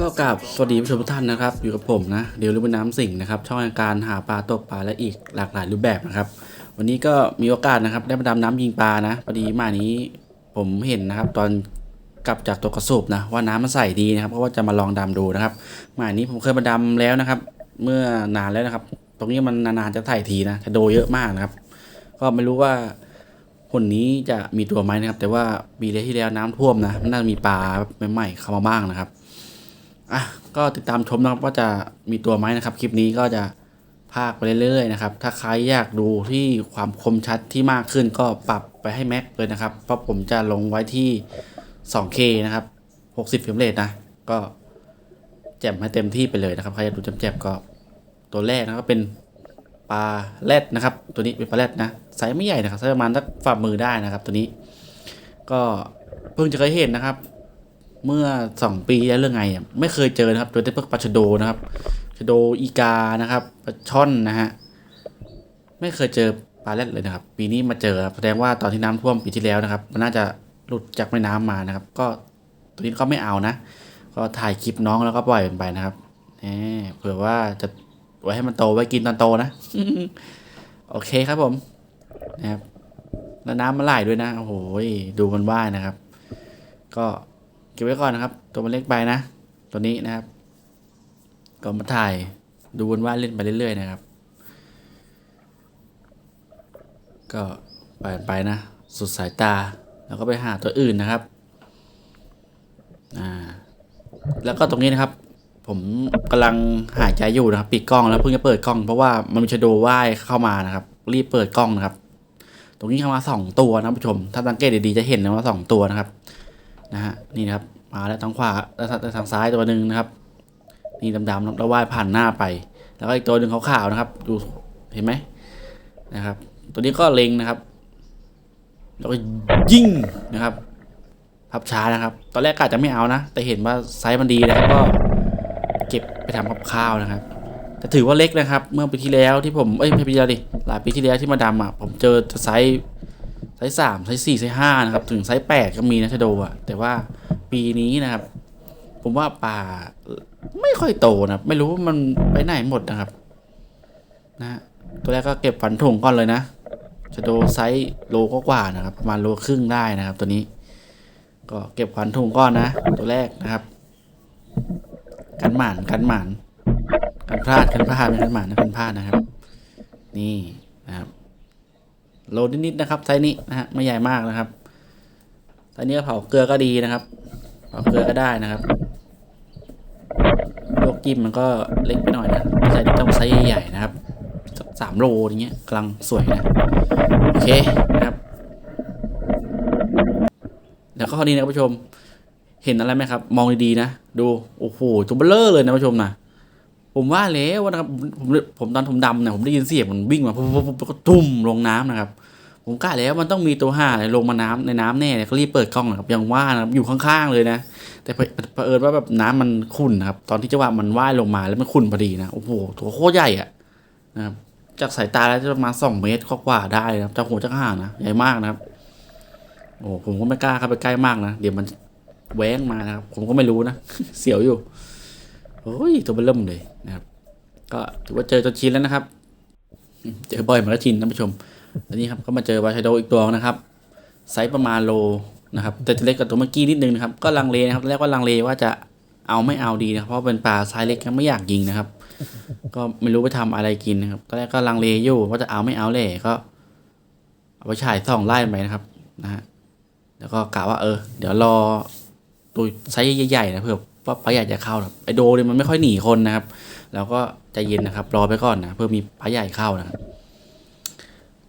ก็กราบสวัสดีผู้ชมทุกท่านนะครับ อยู่กับผมนะเดี๋ยวรูปน้ำสิงนะครับ ช่องการหาปลาตกปลาและอีกหลากหลายรูปแบบนะครับ วันนี้ก็มีโอกาสนะครับ ได้มาดำน้ำยิงปลานะพอดีมานี้ผมเห็นนะครับ ตอนกลับจากตกกระสูบนะว่าน้ำมันใสดีนะครับก็ว่าจะมาลองดำดูนะครับมานี้ผมเคยมาดำแล้วนะครับ เมื่อนานแล้วนะครับ ตรงนี้มันนานๆจะถ่ายทีนะจะโดเยอะมากนะครับ ก็ไม่รู้ว่า ผลนี้จะมีตัวไหมนะครับ แต่ว่าปีที่แล้วน้ำท่วมนะมันน่าจะมีปลาใหม่ๆเข้ามาบ้างนะครับอะก็ติดตามชมนะครับว่าจะมีตัวไหมนะครับ คลิปนี้ก็จะพากไปเรื่อยๆนะครับ ถ้าใครอยากดูที่ความคมชัดที่มากขึ้นก็ปรับไปให้แม็กเลยนะครับ เพราะผมจะลงไว้ที่ 2K นะครับ 60เฟรมเรทนะ ก็แจ่มให้เต็มที่ไปเลยนะครับ ใครอยากดูแจ่มๆก็ตัวแรกนะครับเป็น ปลาแรดนะครับ ตัวนี้เป็นปลาแรดนะไซส์ไม่ใหญ่นะครับไซส์ประมาณสักฝ่ามือได้นะครับ ตัวนี้ ก็เพิ่งจะเคยเห็นนะครับ เมื่อสองปีแล้วเรื่องไงไม่เคยเจอนะครับโดยเฉพาะปลาชโดนะครับชโดอีกานะครับปลาช่อนนะฮะไม่เคยเจอปลาแรดเลยนะครับ ปีนี้มาเจอครับแสดงว่าตอนที่น้ำท่วมปีที่แล้วนะครับ มันน่าจะหลุดจากแม่น้ำมานะครับ ก็ตัวนี้ก็ไม่เอานะ ก็ถ่ายคลิปน้องแล้วก็ปล่อยมันไปนะครับแหมเผื่อว่าจะ ไว้ให้มันโตไว้กินตอนโตนะ โอเคครับผมนะครับแล้วน้ำมันไหลด้วยนะโอ้โหดูมันว่ายนะครับ ก็เก็บไว้ก่อนนะครับ ตัวมันเล็กไปนะ ตัวนี้นะครับ ก็มาถ่ายดูวนว่าดเล่นไปเรื่อยๆนะครับ ก็ไปไปนะ สุดสายตาแล้วก็ไปหาตัวอื่นนะครับอ่าแล้วก็ตรงนี้นะครับ ผมกำลังหายใจอยู่นะครับ ปิดกล้องแล้วเพิ่งจะเปิดกล้อง เพราะว่ามันมีชโดว่ายเข้ามานะครับ รีบเปิดกล้องนะครับ ตรงนี้เข้ามาสองตัวนะผู้ชม ถ้าสังเกตดีๆจะเห็นนะว่าสองตัวนะครับ นะฮะนี่นะครับ มาแล้วทางขวาแล้วทางซ้ายตัวหนึ่งนะครับ นี่ดำๆแล้วว่ายผ่านหน้าไป แล้วก็อีกตัวหนึ่งขาวๆนะครับดูเห็นไหมนะครับ ตัวนี้ก็เล็งนะครับแล้วก็ยิงนะครับพับช้านะครับ ตอนแรกกะจะไม่เอานะ แต่เห็นว่าไซส์มันดีแล้วก็ เก็บไปทำกับข้าวนะครับ แต่ถือว่าเล็กนะครับ เมื่อปีที่แล้วที่ผมเอ้ยไม่ปีที่แล้วดิหลายปีที่แล้วที่มาดำอะผมเจอไซส์ไซส์สามไซส์สี่ไซส์ห้านะครับ ถึงไซส์แปดก็มีนะชโดอะแต่ว่าปีนี้นะครับ ผมว่าป่าไม่ค่อยโตนะไม่รู้ว่ามันไปไหนหมดนะครับ นะฮะตัวแรกก็เก็บฝันถุงก่อนเลยนะชโดไซส์โลก็กว่านะครับ ประมาณโลครึ่งได้นะครับ ตัวนี้ ก็เก็บขวัญถุงก้อนนะ ตัวแรกนะครับ กันหมานกันหมานกันพลาดกันพลาดไม่กันหมานนะกันพลาดนะครับ นี่นะครับโลนิดๆนะครับไซส์นี้นะฮะไม่ใหญ่มากนะครับไซส์นี้ก็เผาเกลือก็ดีนะครับ เผาเกลือก็ได้นะครับโลกจิ้มมันก็เล็กไปหน่อยนะไซส์นี้ต้องไซส์ใหญ่ๆนะครับสักสามโลอย่างเงี้ยกำลังสวยนะโอเคนะครับ แล้วก็ข้อนี้นะครับผู้ชม เห็นอะไรไหมครับ มองดีๆนะ ดูโอ้โหตัวเบลเลอร์เลยนะผู้ชมนะผมว่าแล้วนะครับผมผมตอนผมดำเนี่ยผมได้ยินเสียงมันวิ่งมาปุ๊บปุ๊บปุ๊บแล้วก็ตุ้มลงน้ำนะครับ ผมกะแล้วมันต้องมีตัวห่าอะไรลงมาน้ำในน้ำแน่เนี่ยก็รีบเปิดกล้องนะครับยังว่านะครับอยู่ข้างๆเลยนะ แต่เผอิญว่าแบบน้ำมันขุ่นครับตอนที่จังหวะมันว่ายลงมาแล้วมันขุ่นพอดีนะโอ้โหตัวโคตรใหญ่อะนะครับจากสายตาแล้วจะประมาณสองเมตรกว่าได้นะครับจากหัวจากห่างนะใหญ่มากนะครับโอ้ผมก็ไม่กล้าเข้าไปใกล้มากนะเดี๋ยวมัน แหวงมานะครับ ผมก็ไม่รู้นะ เสียวอยู่โอ้ยตัวเบลเริ่มเลยนะครับ ก็ถือว่าเจอจนชินแล้วนะครับ เจอบ่อยมันก็ชินท่านผู้ชมตอนนี้ครับก็มาเจอบาชโดอีกตัวนะครับไซส์ประมาณโลนะครับ แต่จะเล็กกว่าตัวเมื่อกี้นิดนึงนะครับ ก็ลังเลนะครับแรกก็ลังเลว่าจะเอาไม่เอาดีนะเพราะเป็นปลาไซส์เล็กก็ไม่อยากยิงนะครับ ก็ไม่รู้ไปทำอะไรกินนะครับตอนแรกก็ลังเลอยู่ว่าจะเอาไม่เอาเลยก็ เอาไปฉายส่องไล่ไปนะครับนะฮะแล้วก็กะว่าเออ เดี๋ยวรอ ตัวไซส์ใหญ่ๆนะเพื่อว่าปลาใหญ่จะเข้านะไอโดเนี่ยมันไม่ค่อยหนีคนนะครับ แล้วก็ใจเย็นนะครับรอไปก่อนนะเพื่อมีปลาใหญ่เข้านะครับ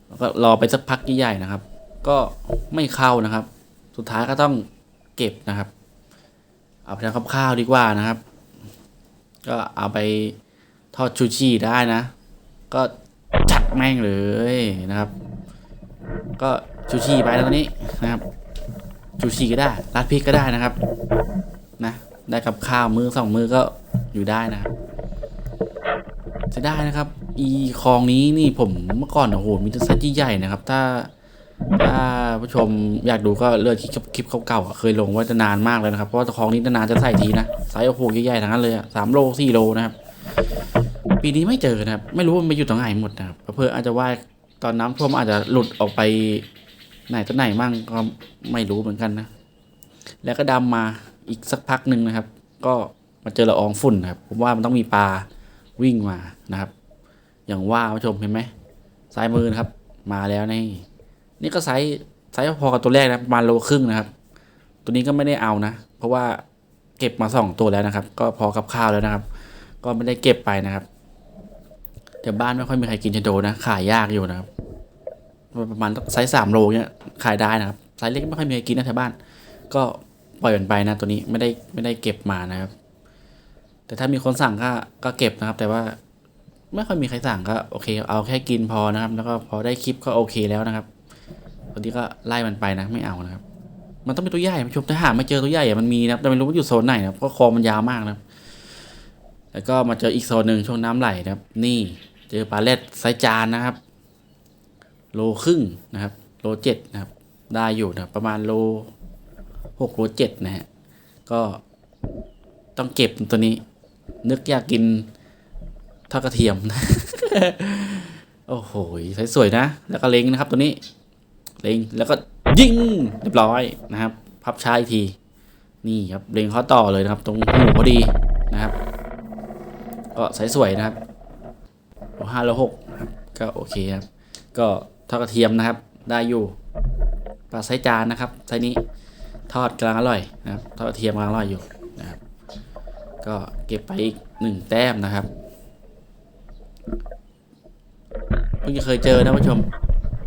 แล้วก็รอไปสักพักใหญ่ๆนะครับ ก็ไม่เข้านะครับ สุดท้ายก็ต้องเก็บนะครับ เอาไปทำข้าวดีกว่านะครับ ก็เอาไปทอดชูชีได้นะ ก็จัดแม่งเลยนะครับ ก็ชูชีไปแล้วตอนนี้นะครับ ชูชีก็ได้ราดพริกก็ได้นะครับ นะ ได้กับข้าวมือสองมือก็อยู่ได้นะครับจะได้นะครับ อีคลองนี้นี่ผมเมื่อก่อนโอ้โหมีแต่ไซส์ใหญ่นะครับ ถ้าถ้าผู้ชมอยากดูก็เลือกคลิปคลิปเก่าๆเคยลงไว่าจะนานมากเลยนะครับ เพราะว่าคลองนี้นานจะใส่ทีนะไซส์โอ้โหใหญ่ๆทั้งนั้นเลยอะสามโลสี่โลนะครับ ปีนี้ไม่เจอนะครับ ไม่รู้ว่ามันไปอยู่ตรงไหนหมดนะครับเพื่ออาจจะว่าตอนน้ำท่วมอาจจะหลุดออกไป ไหนตัวไหนมั่งก็ไม่รู้เหมือนกันนะ แล้วก็ดำมาอีกสักพักหนึ่งนะครับ ก็มาเจอละอองฝุ่นนะครับ ผมว่ามันต้องมีปลาวิ่งมานะครับ อย่างว่าผู้ชมเห็นไหมซ้ายมือนะครับ มาแล้วนี่ นี่ก็ไซส์ไซส์พอกับตัวแรกนะประมาณโลครึ่งนะครับ ตัวนี้ก็ไม่ได้เอานะ เพราะว่าเก็บมาสองตัวแล้วนะครับ ก็พอกับข้าวแล้วนะครับ ก็ไม่ได้เก็บไปนะครับแต่บ้านไม่ค่อยมีใครกินชะโดนะขายยากอยู่นะครับ ประมาณไซส์สามโลเนี้ยขายได้นะครับไซส์เล็กไม่ค่อยมีใครกินนะแถวบ้าน ก็ปล่อยมันไปนะตัวนี้ไม่ได้ไม่ได้เก็บมานะครับ แต่ถ้ามีคนสั่งก็ก็เก็บนะครับ แต่ว่าไม่ค่อยมีใครสั่งก็โอเค เอาแค่กินพอนะครับ แล้วก็พอได้คลิปก็โอเคแล้วนะครับตัวนี้ก็ไล่มันไปนะไม่เอานะครับ มันต้องเป็นตัวใหญ่ผู้ชมถ้าหาไม่เจอตัวใหญ่มันมีนะครับแต่ไม่รู้ว่าอยู่โซนไหนนะครับเพราะคอมันยาวมากนะครับ แล้วก็มาเจออีกโซนหนึ่งช่วงน้ำไหลนะครับ นี่เจอปลาเล็ดไซส์จานนะครับ โลครึ่งนะครับ โลเจ็ดนะครับ ได้อยู่นะรประมาณโลหกโลเจ็ดนะฮะ ก็ต้องเก็บตัวนี้ นึกอยากกินทอดกระเทียมโอ้โหสวยๆนะ แล้วก็เล็งนะครับตัวนี้ เล็งแล้วก็ยิงเรียบร้อยนะครับ พับช้าอีกที นี่ครับเล็งเขาต่อเลยนะครับ ตรงหูพอดีนะครับ ก็ใสสวยนะครับโลห้าโลหกก็โอเคครับ ก็ ทอดกระเทียมนะครับ ได้อยู่ปลาไซส์จานนะครับไซส์นี้ทอดกำลังอร่อยนะครับทอดกระเทียมกำลังอร่อยอยู่นะครับ ก็เก็บไปอีกหนึ่งแต้มนะครับเพิ่งจะเคยเจอนะผู้ชม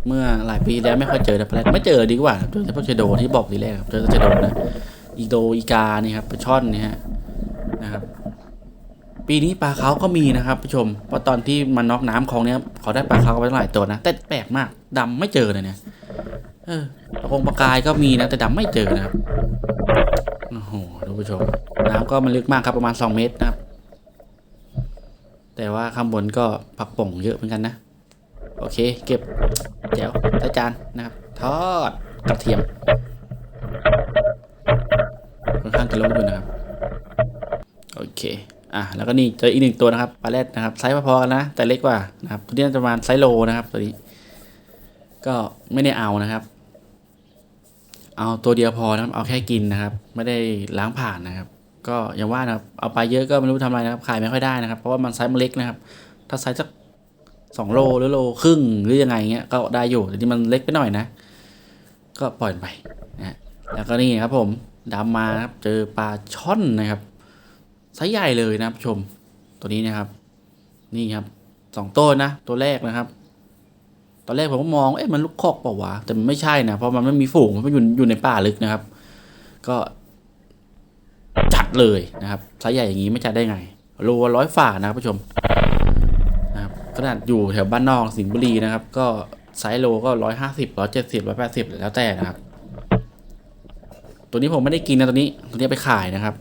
เมื่อหลายปีแล้วไม่ค่อยเจอนะปลาแรดไม่เจอดีกว่าเจอแต่พวกเชโดที่บอกทีแรกเจอแต่เชโดนะอีโดอีกานี่ครับปลาช่อนนี่ฮะนะครับ ปีนี้ปลาเขาก็มีนะครับผู้ชมเพราะตอนที่มันน็อกน้ำคลองเนี้ยเขาได้ปลาเขาไปหลายตัวนะแต่แปลกมากดำไม่เจอเลยเนี่ยเออปลาคงปลากายก็มีนะแต่ดำไม่เจอนะครับโอ้โหท่านผู้ชม น้ำก็มันลึกมากครับประมาณ 2 เมตรนะครับ แต่ว่าข้างบนก็ผักป่งเยอะเหมือนกันนะโอเค เก็บแจ๋วใส่จานนะครับ ทอดกระเทียมค่อนข้างจะล้มอยู่นะครับ โอเค อะแล้วก็นี่เจออีกหนึ่งตัวนะครับปลาแรดนะครับไซส์พอๆกันนะ แต่เล็กกว่านะครับตัวนี้น่าจะประมาณไซส์โลนะครับ ตัวนี้ ก็ไม่ได้เอานะครับ เอาตัวเดียวพอนะครับ เอาแค่กินนะครับ ไม่ได้ล้างผ่านนะครับ ก็อย่างว่านะครับเอาไปเยอะก็ไม่รู้ทำอะไรนะครับขายไม่ค่อยได้นะครับ เพราะว่ามันไซส์มันเล็กนะครับ ถ้าไซส์สักสองโลหรือโลครึ่งหรือยังไงเงี้ยก็ได้อยู่แต่ที่มันเล็กไปหน่อยนะ ก็ปล่อยไปนะแล้วก็นี่ครับผมดำมาครับเจอปลาช่อนนะครับ ไซส์ใหญ่เลยนะครับผู้ชมตัวนี้นะครับ นี่ครับสองตัวนะ ตัวแรกนะครับ ตอนแรกผมก็มองเอ๊ะมันลูกคอกเปล่าวะแต่มันไม่ใช่นะเพราะมันไม่มีฝูงมันอยู่อยู่ในป่าลึกนะครับ ก็จัดเลยนะครับไซส์ใหญ่อย่างนี้ไม่จัดได้ไงโลร้อยฝ่านะครับผู้ชมนะครับขนาดอยู่แถวบ้านนอกสิงห์บุรีนะครับ ก็ไซส์โลก็ร้อยห้าสิบร้อยเจ็ดสิบร้อยแปดสิบแล้วแต่นะครับ ตัวนี้ผมไม่ได้กินนะตัวนี้ ตัวนี้ไปขายนะครับ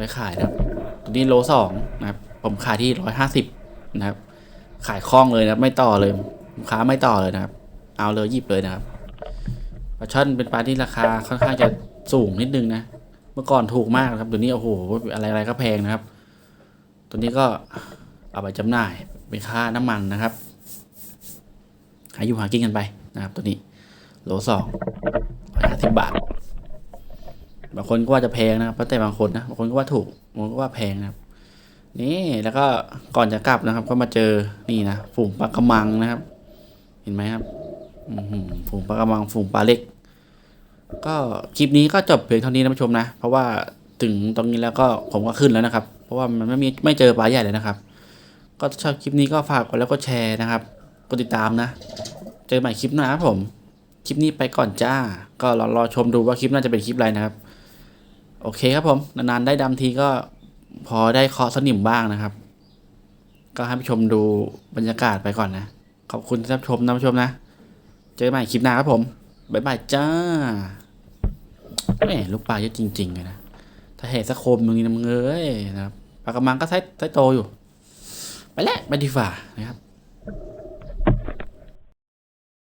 ไปขายนะครับ ตัวนี้โลสองนะครับ ผมขายที่ร้อยห้าสิบนะครับ ขายคล่องเลยนะครับไม่ต่อเลยลูกค้าไม่ต่อเลยนะครับ เอาเลยหยิบเลยนะครับปลาช่อนเป็นปลาที่ราคาค่อนข้างจะสูงนิดนึงนะ เมื่อก่อนถูกมากนะครับเดี๋ยวนี้โอ้โหอะไรอะไรก็แพงนะครับ ตัวนี้ก็เอาไปจำหน่ายเป็นค่าน้ำมันนะครับ หาอยู่หากินกันไปนะครับ ตัวนี้โลสองร้อยห้าสิบบาท บางคนก็ว่าจะแพงนะครับแล้วแต่บางคนนะบางคนก็ว่าถูกบางคนก็ว่าแพงนะครับ นี่แล้วก็ก่อนจะกลับนะครับ ก็มาเจอนี่นะฝูงปลากระมังนะครับ เห็นไหมครับฝูงปลากระมังฝูงปลาเล็ก ก็คลิปนี้ก็จบเพียงเท่านี้นะผู้ชมนะ เพราะว่าถึงตรงนี้แล้วก็ผมก็ขึ้นแล้วนะครับ เพราะว่ามันไม่มีไม่เจอปลาใหญ่เลยนะครับ ก็ชอบคลิปนี้ก็ฝากกดแล้วก็แชร์นะครับกดติดตามนะ เจอใหม่คลิปหน้าครับผม คลิปนี้ไปก่อนจ้า ก็รอรอชมดูว่าคลิปน่าจะเป็นคลิปอะไรนะครับ โอเคครับผม นานๆได้ดำทีก็พอได้เคาะสนิมบ้างนะครับ ก็ให้ผู้ชมดูบรรยากาศไปก่อนนะ ขอบคุณที่รับชมนะผู้ชมนะ เจอกันใหม่คลิปหน้าครับผม บ๊ายบายจ้าแหมลูกปลาเยอะจริงๆเลยนะ ถ้าแห่สักโคมมึงนี่นะมึงเอ้ยนะครับปลากระมังก็ไซส์ไซส์โตอยู่ ไปแล้วไปดีฝ่านะครับ